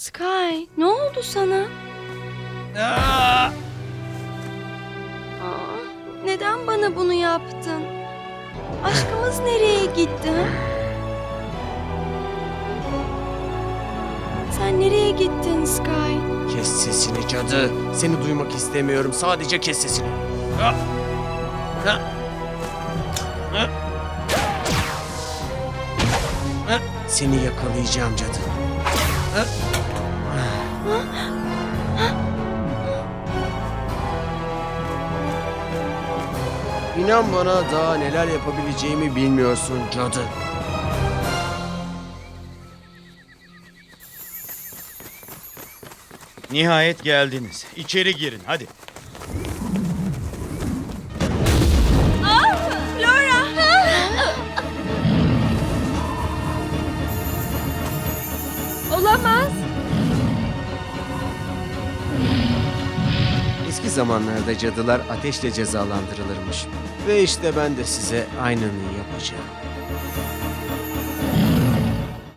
Sky, ne oldu sana? Aa! Aa, neden bana bunu yaptın? Aşkımız nereye gitti? ha? Sen nereye gittin Sky? Kes sesini cadı. Seni duymak istemiyorum. Sadece kes sesini. Ha! Ha! Ha! Ha! Seni yakalayacağım cadı. Ha! İnan bana daha neler yapabileceğimi bilmiyorsun cadı. Nihayet geldiniz. İçeri girin hadi. Flora! Olamaz. Zamanlarda cadılar ateşle cezalandırılırmış. Ve işte ben de size aynını yapacağım.